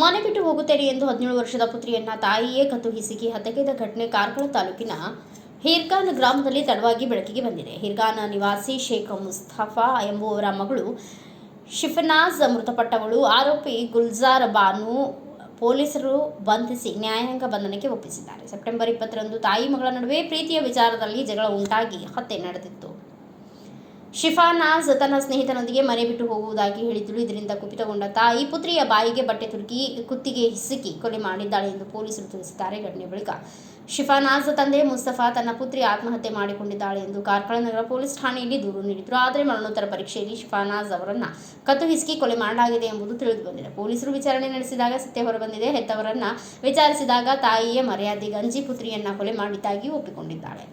ಮನೆ ಬಿಟ್ಟು ಹೋಗುತ್ತೇನೆ ಎಂದು ಹದಿನೇಳು ವರ್ಷದ ಪುತ್ರಿಯನ್ನ ತಾಯಿಯೇ ಕತ್ತು ಹಿಸುಕಿ ಹತ್ಯೆಗೈದ ಘಟನೆ ಕಾರ್ಕಳ ತಾಲೂಕಿನ ಹಿರ್ಗಾನ್ ಗ್ರಾಮದಲ್ಲಿ ತಡವಾಗಿ ಬೆಳಕಿಗೆ ಬಂದಿದೆ. ಹಿರ್ಗಾನ ನಿವಾಸಿ ಶೇಖ್ ಮುಸ್ತಫಾ ಎಂಬುವರ ಮಗಳು ಶಿಫನಾಜ್ ಮೃತಪಟ್ಟವಳು. ಆರೋಪಿ ಗುಲ್ಜಾರ್ ಬಾನು ಪೊಲೀಸರು ಬಂಧಿಸಿ ನ್ಯಾಯಾಂಗ ಬಂಧನಕ್ಕೆ ಒಪ್ಪಿಸಿದ್ದಾರೆ. ಸೆಪ್ಟೆಂಬರ್ ಇಪ್ಪತ್ತರಂದು ತಾಯಿ ಮಗಳ ನಡುವೆ ಪ್ರೀತಿಯ ವಿಚಾರದಲ್ಲಿ ಜಗಳ ಉಂಟಾಗಿ ಹತ್ಯೆ ನಡೆದಿತ್ತು. ಶಿಫಾನಾಜ್ ತನ್ನ ಸ್ನೇಹಿತನೊಂದಿಗೆ ಮನೆ ಬಿಟ್ಟು ಹೋಗುವುದಾಗಿ ಹೇಳಿದ್ದಳು ಇದರಿಂದ ಕುಪಿತಗೊಂಡ ತಾಯಿ ಪುತ್ರಿಯ ಬಾಯಿಗೆ ಬಟ್ಟೆ ತುರುಕಿ ಕುತ್ತಿಗೆ ಹಿಸುಕಿ ಕೊಲೆ ಮಾಡಿದ್ದಾಳೆ ಎಂದು ಪೊಲೀಸರು ತಿಳಿಸಿದ್ದಾರೆ. ಘಟನೆ ಬಳಿಕ ಶಿಫಾನಾಜ್ ತಂದೆ ಮುಸ್ತಫಾ ತನ್ನ ಪುತ್ರಿ ಆತ್ಮಹತ್ಯೆ ಮಾಡಿಕೊಂಡಿದ್ದಾಳೆ ಎಂದು ಕಾರ್ಕಳ ನಗರ ಪೊಲೀಸ್ ಠಾಣೆಯಲ್ಲಿ ದೂರು ನೀಡಿದರು. ಆದರೆ ಮರಣೋತ್ತರ ಪರೀಕ್ಷೆಯಲ್ಲಿ ಶಿಫಾನಾಜ್ ಅವರನ್ನ ಕತ್ತು ಹಿಸುಕಿ ಕೊಲೆ ಮಾಡಲಾಗಿದೆ ಎಂಬುದು ತಿಳಿದು ಬಂದಿದೆ ಪೊಲೀಸರು ವಿಚಾರಣೆ ನಡೆಸಿದಾಗ ಸತ್ಯ ಹೊರಬಂದಿದೆ. ಹೆತ್ತವರನ್ನ ವಿಚಾರಿಸಿದಾಗ ತಾಯಿಯೇ ಮರ್ಯಾದೆ ಗಂಜಿ ಪುತ್ರಿಯನ್ನ ಕೊಲೆ ಮಾಡಿದ್ದಾಗಿ ಒಪ್ಪಿಕೊಂಡಿದ್ದಾಳೆ.